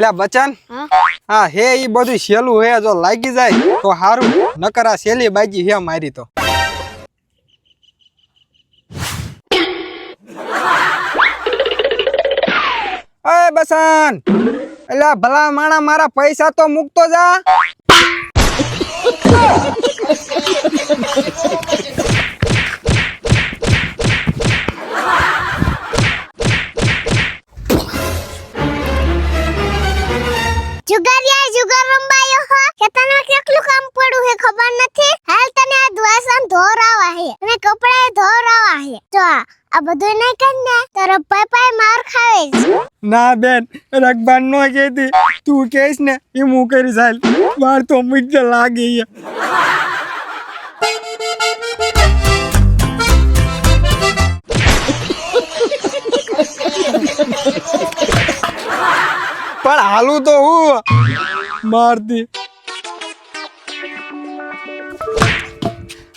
એટલે બચન. હા? હા ઈ બધું સેલું હે જો લાગી જાય તો હારું. નકર આ સેલી બાજી હે મારી તો. અરે બસન એટલે ભલા માણા મારા પૈસા તો મૂકતો જા. ખબર નથી? હાલ તને આ દ્વાસન ધોરાવા હે. અને કપડા ધોરાવા હે. જો આ બધું નહીં કર ને તારો પપ્પાએ માર ખાવે છે. ના બેન રગબાન નો કહેતી. તું કહેશ ને એ હું કરી સાલ વાર તો મુજ્જે લાગી. પણ હાલું તો હું. મારતી.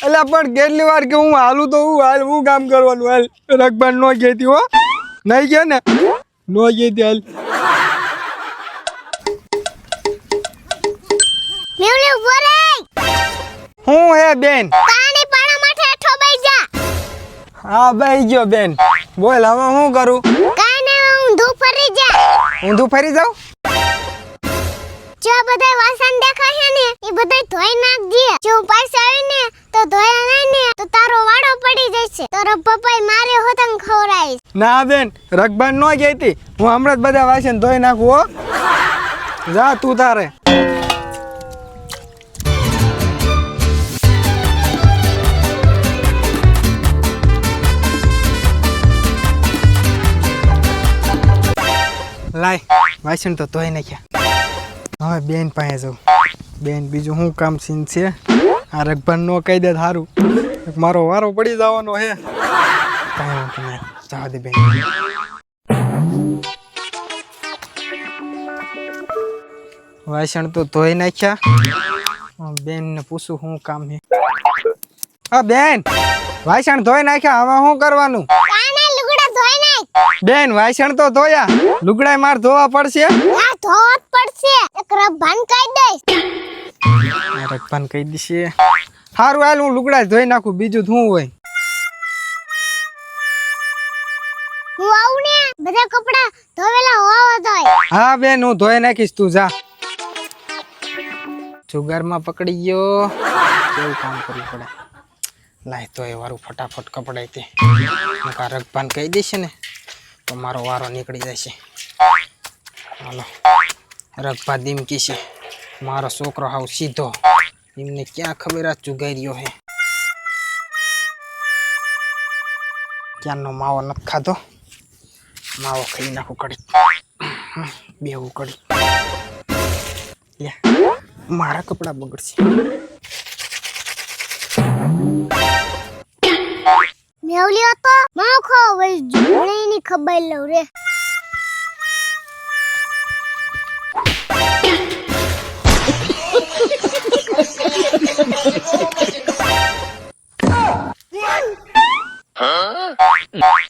એટલે પણ કેટલી વાર કે હું હાલું તો હું હાલ હું કામ કરવાનું હાલ. રગબાન નો ખેતી હો. નહીં કે ને? નો ખેતી હાલ. હું હે બેન? પાણી પાણા માટે ઠો બેઈ જા. હા બેઈ ગયો બેન. બોલ હવે હું કરું? કાઈ નહીં હું ધૂ ફરી જા. ઊંધું ફરી જાઉં? જો બધા વાસણ દેખાય ને, એ બધા ધોઈ નાખજે જો પાછા આવી ને, તો ધોયા નહીં ને, તો તારો વાળો પડી જશે. તારો પપ્પાએ મારે હોતન ખવડાવીશ. ના બેન, રગબાન નો કહેતી હું હમણાં જ બધા વાસણ ધોઈ નાખું, હો. જા તું તારે. લાય, વાસણ તો ધોઈ નાખ્યા. હવે બેન પાસે જાઉં. બેન, બીજું શું કામ સીન છે? આ રગબાન નો કહી દે સારું મારો વારો પડી જવાનો હે કાંઈ જવા દે બેન. વાસણ તો ધોઈ નાખ્યા. બેન ને પૂછું શું કામ છે. હા બેન, વાસણ ધોઈ નાખ્યા. હવે શું કરવાનું? બેન વાસણ તો ધોયા. લુગડાય માર ધોવા પડશે. આ ધોવા પડશે. એક રભાન કાઈ દઈશ. રખપાન કહી દઈશે. સારું હાલ હું લુગડા ધોઈ નાખું. બીજું શું હોય. હું આવું ને બધા કપડા ધોવેલા હોવા જોઈએ. હા બેન હું ધોઈ નાખીશ. તું જા. જુગારમાં પકડી ગયો. કેવું કામ કરવું પડે? લાય તો એ વારું ફટાફટ કપડાય તે રગભાન કહી દેશે ને. તો મારો વારો નીકળી જશે. હાલો. રગપા દીમકી છે. મારો છોકરો હાવ સીધો. એમને ક્યાં ખબર આ ચુગાઈ રહ્યો હે? ક્યાંનો માવો નથી ખાધો? માવો ખાઈ નાખું કડી બેવું કડી મારા કપડા બગડશે. મેવલ્યો તો માખો વઈ જોણીની ખબર લઉં રે?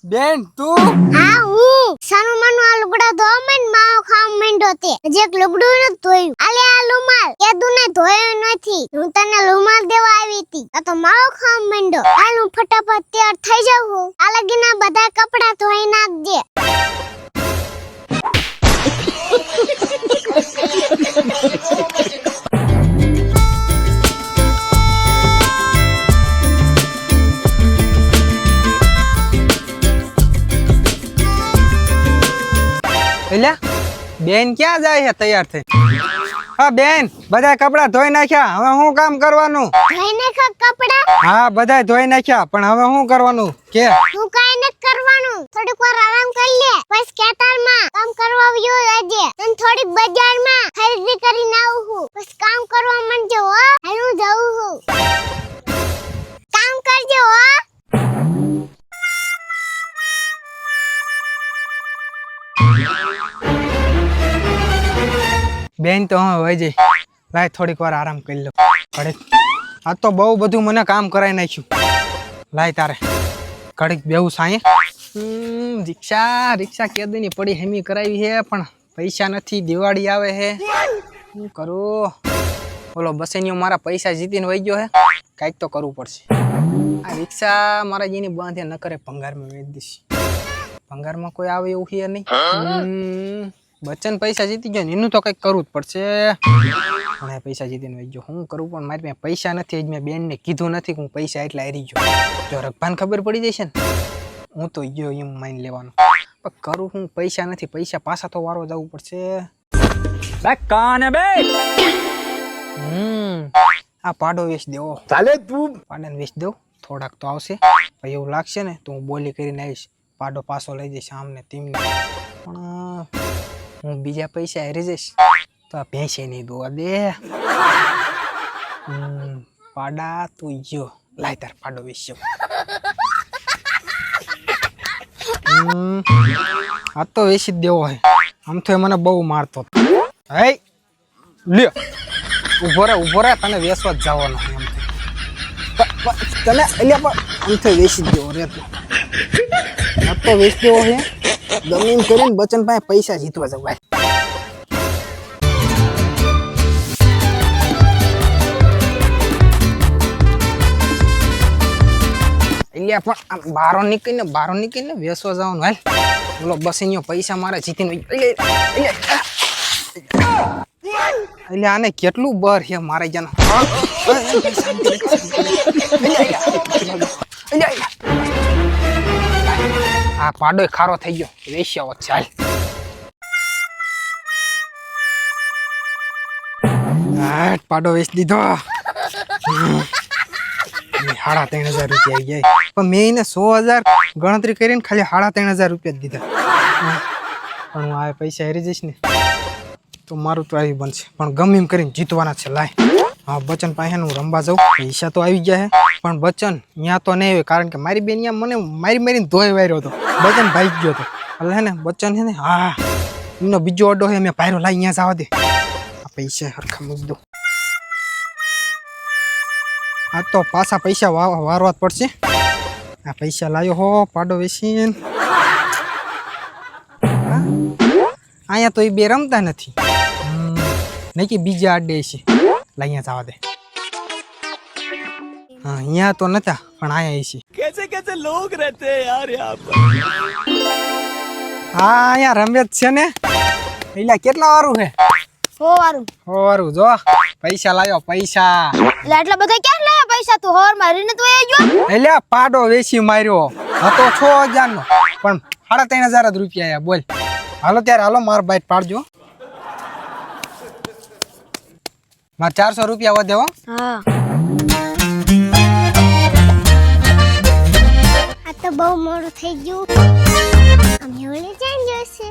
બેન, તું? હા, હું. સાનું માનું આ લુગડા ધોવા મેં માવો ખાવ માંડ્યો તે. એક લુગડું નથી ધોયું. આલે આ લુમાલ. કે તું ને ધોયો નથી. હું તને લુમાલ દેવા આવી હતી. આ તો માવો ખાવ માંડ્યો. હાલ હું ફટાફટ તૈયાર થઈ જાઉં આ લગીના બધા કપડા ધોઈ નાખજે. બેન ક્યાં જાય છે તૈયાર થઈ હા બેન બધા કપડા ધોઈ નાખ્યા. હવે શું કામ કરવાનું? ધોઈ નાખ્યા કપડા? હા બધા ધોઈ નાખ્યા. પણ હવે શું કરવાનું? કે? હું કાઈ ન કરવાનું. થોડીક વાર આરામ કરી લે. પછી ખેતરમાં કામ કરવા આવ્યો આજે. તને થોડીક બજારમાં ખરીદી કરીને આવું છું. પછી કામ કરવા માંડજો હો. હાલ હું જાઉં હું કામ કરજો હો. બેન તો હવે વહી જઈ. લાય થોડીક વાર આરામ કરી લો ઘડીક. આ તો બહુ બધું મને કામ કરાવી નાખ્યું. લાય તારે. ઘડીક બેવું સાંયે રિક્ષા રિક્ષા કેદીની પડી હેમી કરાવી છે પણ પૈસા નથી. દિવાળી આવે હે શું કરું? બોલો બસેનીઓ મારા પૈસા જીતીને વહી ગયો હે કાંઈક તો કરવું પડશે. આ રિક્ષા મારા જેની બાંધે ન કરે ભંગારમાં વેચી દઈશ. ભંગારમાં કોઈ આવે એવું છે નહીં? બચ્ચન પૈસા જીતી ગયો ને એનું તો કંઈક કરવું જ પડશે. પણ પૈસા જીતીને વહી ગયો. હું કરું પણ મારી પાસે પૈસા નથી જ મેં બેનને કીધું નથી કે હું પૈસા એટલા હારી ગયો. જો રગભાન ખબર પડી જશે ને હું તો ગયો એમ માઇન લેવાનો. પણ કરું હું પૈસા નથી પૈસા પાછા તો વારો જવું પડશે. હમ આ પાડો વેચ દેવો. ચાલે તું. પાડાને વેચ દઉં થોડાક તો આવશે. ભાઈ એવું લાગશે ને તો હું બોલી કરીને આવીશ. પાડો પાછો લઈ જઈશ આમને તેમને. પણ હું બીજા પૈસા હારી જઈશ તો આ ભેંસે નહીં દોવા દે. પાડા તું જો લાય તાર પાડો હમ, આ તો વેચી દેવો હોય આમ તો એ મને બહુ મારતો. હે લ્યો ઊભો રે ઊભો રે તને વેસવા જ જવાનો એમ તને એટલે પણ આમ તો વેચી દેવો રે તું. આ તો વેચી દેવો છે એમ કરીને બચન પાસે પૈસા જીતવા જવું ભાઈ. એટલે પણ આમ બારો નીકળીને બારો નીકળીને વેસવા જવાનું હાલ. બોલો બસ અહીંયા પૈસા મારે જીતીને એટલે એટલે એટલે આને કેટલું બર છે મારે જન આ પાડો ખારો થઈ ગયો. વેશ્યાઓ ચાલ પાડો વેચી દીધો. સાડા ત્રણ હજાર રૂપિયા આવી જાય પણ મેં એને સો હજાર ગણતરી કરીને ખાલી સાડા ત્રણ હજાર રૂપિયા દીધા. પણ હું આ પૈસા હેરી જઈશ ને, તો મારું તો આવી બનશે. પણ ગમે એમ કરીને જીતવાના છે, લાય. હા, બચન પાસે હું રમવા જાઉં. પૈસા તો આવી ગયા છે પણ બચન ત્યાં તો નહીં હોય, કારણ કે મારી બેન ત્યાં મને મારી મારીને ધોઈ વાર્યો હતો. બચન ભાઈ ગયો હતો. એટલે ને, બચન છે ને, હા, એમનો બીજો અડ્ડો છે મેં પાયરો લાવી અહીંયા જવા દે. પૈસા હરખા મૂકી દો આ તો પાછા પૈસા વારવા જ પડશે. આ પૈસા લાવ્યો હો, પાડો વેચીને. અહીંયા તો એ બે રમતા નથી. નહીં કે બીજા અડે છે. લાઈયા જવા દે. અહીંયા તો નતા પણ અહીંયા છે. કેસે કેસે લોગ રહેતે યાર યહાં પર? હા અહીંયા રમેશ છે ને. એલા કેટલા વારું છે હો વારું. હો વારું જો. પૈસા લાવ્યો પૈસા. એટલે એટલા બધા ક્યાં લાવ્યા પૈસા? તું હોર મારીને તું એ જો પાડો વેચી માર્યો. હતો 6000 નો પણ 3500 જ રૂપિયા આયા બોલ. હાલો ત્યારે હાલો માર બાઈટ પાડજો. મારે ચારસો રૂપિયા વધે હો. હા. આ તો બહુ મોડું થઈ ગયું. અમે ઓલે ચેન્જ હશે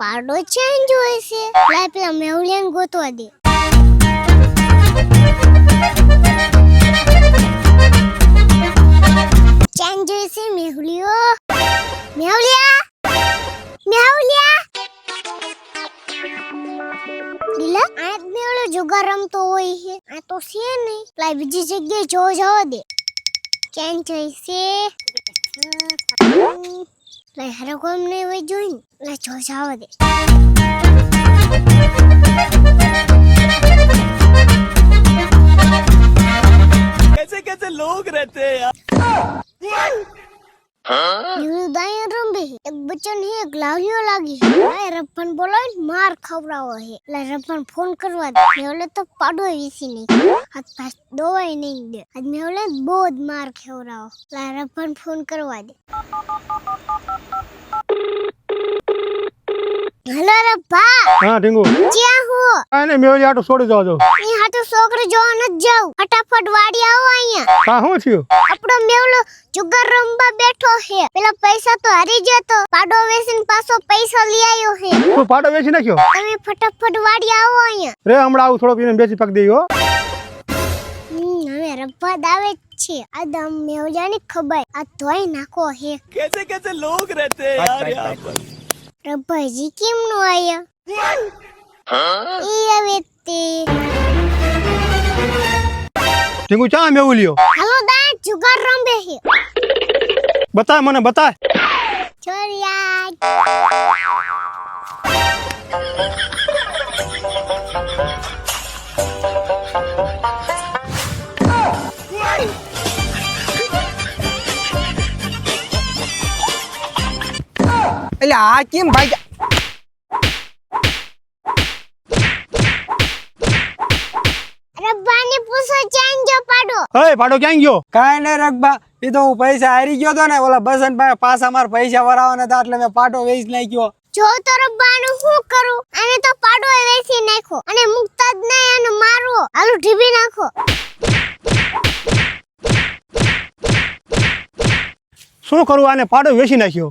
પાડો ચેન્જ છે લાય પેલા મેવલિયન ગોતવા દે. ચેન્જ જોઈશે મેહુલિયો. મેહુલિયા. મેહુલિયા. લીલા આ જ મેળો જુગાર રમતો હોય છે આ તો છે નહીં લાય બીજી જગ્યાએ જો જવા દે ચેન્જ હોય છે લાય હરે કોમ ને હોય જોઈને લાય જો જવા દે कैसे कैसे लोग रहते हैं यार એવું દાયા રંબે એક બચ્ચન હે એક લાવ્યો લાગી લાય રફન બોલાવીને માર ખવડાવો હે. લાય રફન ફોન કરવા દે. મેં ઓલે તો પાડો વીસી નહીં. હાથ પાસ દોવાય નહીં દે. આજ મેં ઓલે બહુ જ માર ખવડાવો. લાય રફન ફોન કરવા દે. हेलो रब्बा हाँ टिंगो क्या हो अरे मेरे हाथ छोड़ जाओ जाओ ये हाथ सोकर जो ना जाओ फटाफट वाड़ी आओ आईया का हो थियो अपना मेवलो जुगर रंबा बैठो है पहला पैसा तो हरी जे तो पाडो वेसिन पासो पैसा ले आयो है तो पाडो वेसिन ना क्यों तुम फटाफट वाड़ी आओ आईया रे हमड़ा आओ थोड़ो पीने बेची पक दियो रब्बा दावे छे आदम खबर आ तोय नाको है कैसे कैसे लोग रहते हैं यार રફાજી કેમ નો આયા ઈ હવે તે. ઢીંગુ ચા મેવું લ્યો હાલો દા જુગાર રંબે છે બતા મને બતા ચોરિયા આ કેમ ભાઈ રબ્બાને પૂછો ચેન જો પાડો? હે પાડો ક્યાં ગયો? કાઈ નહીં રબ્બા એ તો હું પૈસા હારી ગયો તો ને ઓલા બસન ભાઈ પાછા માર પૈસા વરાવાના હતા એટલે મેં પાટો વેચી નાખ્યો. જો તો રબ્બાનું શું કરું? અને તો પાડો એ વેચી નાખો અને મુકતા જ નહીં અને મારવો. હાલો ઢીબી નાખો. શું કરું આને પાડો વેચી નાખ્યો?